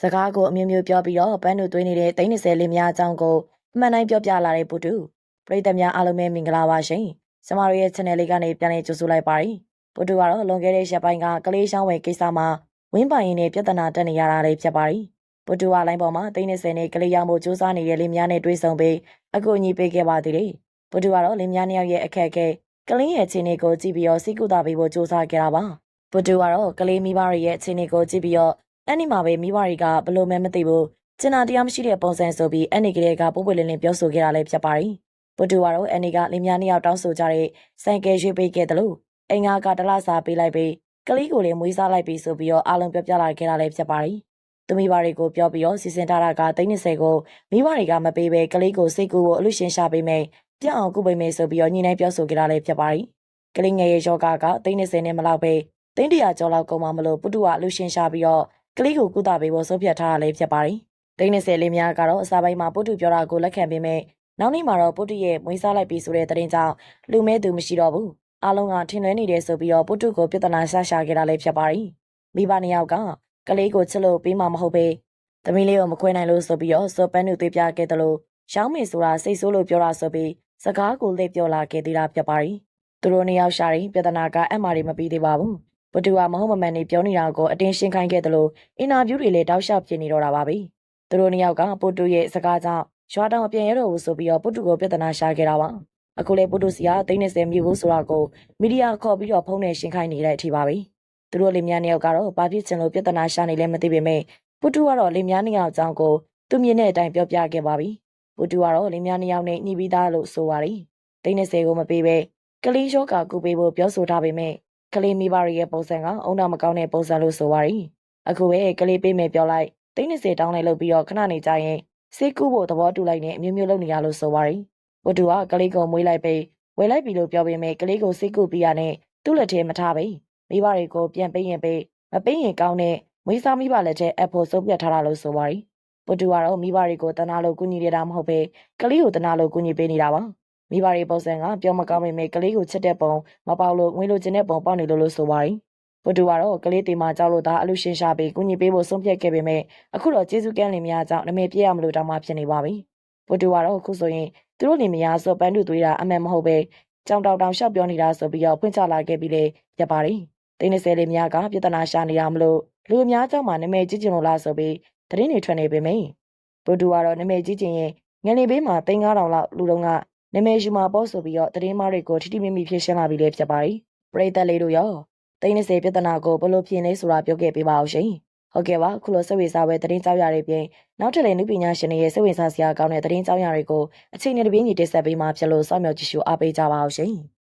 စကားကိုအမျိုးမျိုးပြောပြီးတော့ပန်းတို့သွင်းနေတဲ့သိန်း30လင်းများအကြောင်းကိုအမှန်တိုင်းပြောပြလာတဲ့ပုတူပရိသတ်များအားလုံးပဲမင်္ဂလာပါရှင်ကျမတို့ရဲ့ channel လေးကနေပြန်လည်ကြိုဆိုလိုက်ပါရစေပုတူကတော့လွန်ခဲ့တဲ့ရက်ပိုင်းကကလေးရှောင်းဝယ်ကိစ္စမှာဝင်းပိုင်ရင်နဲ့ပြဿနာတက်နေရတာလေးဖြစ်ပါရီပုတူကလိုင်းပေါ်မှာသိန်း30နဲ့ကလေးရောင်ဖို့စူးစမ်းနေတဲ့လင်းများနဲ့တွေ့ဆုံပြီးအခုအညီပေးခဲ့ပါသေးတယ်ပုတူကတော့လင်းများနှစ်ယောက်ရဲ့အခက်အခဲကလေးရဲ့အခြေအနေကိုကြည့်ပြီးတော့စိတ်ကူတာပေးဖို့စူးစမ်းခဲ့တာပါပုတူကတော့ကလေးမိဘတွေရဲ့အခြေအနေကိုကြည့်ပြီးတော့ အဲ့ဒီမှာပဲမိဘတွေကဘလို့မဲမသိဘူးကျင်နာတရားမရှိတဲ့ပုံစံဆိုပြီးအဲ့ဒီကလေးကပို့ပွေလင်းလင်းပြောဆိုခဲ့တာလည်းဖြစ်ပါရီပုတူကတော့အဲ့ဒီကလင်းများနှစ်ယောက်တောင်းဆိုကြတဲ့ဆိုင်ကယ်ရွှေ့ပေးခဲ့တယ်လို့အင်္ဂါကတလားစာပေးလိုက်ပြီးကလေးကိုလည်းမွေးစားလိုက်ပြီးဆိုပြီးတော့အားလုံးပြောပြလာခဲ့တာလည်းဖြစ်ပါရီသူမိဘတွေကိုပြောပြီးတော့စီစဉ်ထားတာက30ကိုမိဘတွေကမပေးဘဲကလေးကိုစိတ်ကူကိုအလူရှင်ရှာပေးမယ်ပြအောင်ကုပေးမယ်ဆိုပြီးတော့ညီနိုင်ပြောဆိုခဲ့တာလည်းဖြစ်ပါရီကလေးငယ်ရဲ့ယောဂက30နဲ့မလောက်ပဲ300ကျော်လောက်ကုန်မှမလို့ပုတူကအလူရှင်ရှာပြီးတော့ ကလေးကိုကုသပေးဖို့ဆုံးဖြတ်ထားတာလည်းဖြစ်ပါတယ်။ဒိန်း20လေးများကတော့အစာပိုင်းမှာပုတုပြောတာကိုလက်ခံပေးမယ်။နောက်နေ့မှာတော့ပုတုရဲ့မွေးစားလိုက်ပြီဆိုတဲ့သတင်းကြောင့်လူမဲသူမရှိတော့ဘူး။အားလုံးကထင်လွဲနေတယ်ဆိုပြီးတော့ပုတုကိုပြဿနာရှာရှာခဲ့တာလည်းဖြစ်ပါတယ်။မိဘနှစ်ယောက်ကကလေးကိုချစ်လို့ပေးမှမဟုတ်ပဲ။သမီးလေးကိုမခွဲနိုင်လို့ဆိုပြီးတော့စောပန်းသူသွေးပြခဲ့တယ်လို့ရောင်းမေဆိုတာစိတ်ဆိုးလို့ပြောတာဆိုပြီးစကားကိုလက်ပြောလာခဲ့သေးတာဖြစ်ပါတယ်။သူတို့နှစ်ယောက်ရှာရင်ပြဿနာကအမှတွေမပြီးသေးပါဘူး။ ဘတူကမဟုတ်မမှန်နေပြောနေတာကိုအတင်းရှင်းခိုင်းခဲ့တယ်လို့အင်တာဗျူးတွေလည်းတောက်လျှောက်ပြင်နေတော့တာပါပဲ။သူတို့နှစ်ယောက်ကပိုတူရဲ့စကားကြောင့်ရွာတောင်အပြင်ရတော့ဘူးဆိုပြီးတော့ပိုတူကိုပြဿနာရှာခဲ့တာပါ။အခုလေပိုတူစီက30မြို့ဘူးဆိုတာကိုမီဒီယာခေါ်ပြီးတော့ဖုန်းနဲ့ရှင်းခိုင်းနေတဲ့အထိပါပဲ။သူတို့လင်မြန်းနှစ်ယောက်ကတော့ဘာဖြစ်ချင်လို့ပြဿနာရှာနေလဲမသိပေမဲ့ပိုတူကတော့လင်မြန်းနှစ်ယောက်အကြောင်းကိုသူမြင်တဲ့အတိုင်းပြောပြခဲ့ပါပြီ။ပိုတူကတော့လင်မြန်းနှစ်ယောက်နဲ့ညီပြီးသားလို့ဆိုပါတယ်။30ကိုမပေးပဲကလေးရှော့ကာကူပေးဖို့ပြောဆိုထားပေမဲ့ ကလေးမိဘတွေရဲ့ပုံစံကအုံနာမကောင်းတဲ့ပုံစံလို့ဆိုပါရီအခုပဲကလေးပေးမယ်ပြောလိုက်သိန်း30တောင်းလိုက်လို့ပြီးတော့ခဏနေကြရင်စေးကူးဖို့သဘောတူလိုက်နေအမျိုးမျိုးလုပ်နေရလို့ဆိုပါရီဝတ္တူကကလေးကိုမွေးလိုက်ပြီးဝယ်လိုက်ပြီလို့ပြောပေမဲ့ကလေးကိုစေးကူးပြီးရနဲ့သူ့လက်ထဲမထားပဲမိဘတွေကိုပြန်ပေးရင်ပေးမပေးရင်ကောင်းတဲ့မွေးစားမိဘလက်ထဲအပ်ဖို့ဆုံးဖြတ်ထားတာလို့ဆိုပါရီဝတ္တူကတော့မိဘတွေကိုတနာလို့ကူညီနေတာမဟုတ်ပဲကလေးကိုတနာလို့ကူညီပေးနေတာပါ မိဘတွေပုံစံကပြောမကောင်းပေမဲ့ကလေးကိုချစ်တဲ့ပုံမပေါလို့ငွေလိုချင်တဲ့ပုံပေါက်နေလို့လို့ဆိုပါရီဘုဒ္ဓကတော့ကလေးတေမာကြောက်လို့ဒါအလူရှင်ရှာပြီးကုညီပေးဖို့ဆုံးဖြတ်ခဲ့ပေမဲ့အခုတော့ကျေးဇူးကမ်းလင်များကြောင့်နမေပြည့်ရမလို့တောင်းမှဖြစ်နေပါပြီဘုဒ္ဓကတော့အခုဆိုရင်သူတို့နေမယားဆိုပန်းတူသွေးတာအမှန်မဟုတ်ပဲကြောင်တောင်တောင်ရှောက်ပြောနေတာဆိုပြီးတော့ဖွင့်ချလာခဲ့ပြီးလေပြပါရီသိန်း30လေးများကပြဿနာရှာနေတာမလို့လူအများကြောင့်မှနမေကြီးကျင်လို့လားဆိုပြီးသတင်းတွေထွက်နေပေမဲ့ဘုဒ္ဓကတော့နမေကြီးကျင်ရင်ငလင်ဘေးမှာ3000လောက်လူတုံးက နာမည်ယူမှာပေါ့ဆိုပြီးတော့သတင်းမားတွေကိုထိထိမိမိဖြည့်ရှင်းလာပြီးလည်းဖြစ်ပါတယ်။ပရိသတ်လေးတို့ရောသိန်း30ပြဿနာကိုဘယ်လိုဖြေလဲဆိုတာပြောခဲ့ပေးပါအောင်ရှင်။ဟုတ်ကဲ့ပါခုလိုစိတ်ဝင်စားပဲသတင်းကြောက်ရတဲ့ပြင်နောက်ထပ်လည်းနုပညာရှင်တွေရဲ့စိတ်ဝင်စားစရာကောင်းတဲ့သတင်းကြောက်ရတွေကိုအချိန်နဲ့တပြေးညီတင်ဆက်ပေးမှာဖြစ်လို့စောင့်မျှော်ကြည့်ရှုအားပေးကြပါအောင်ရှင်။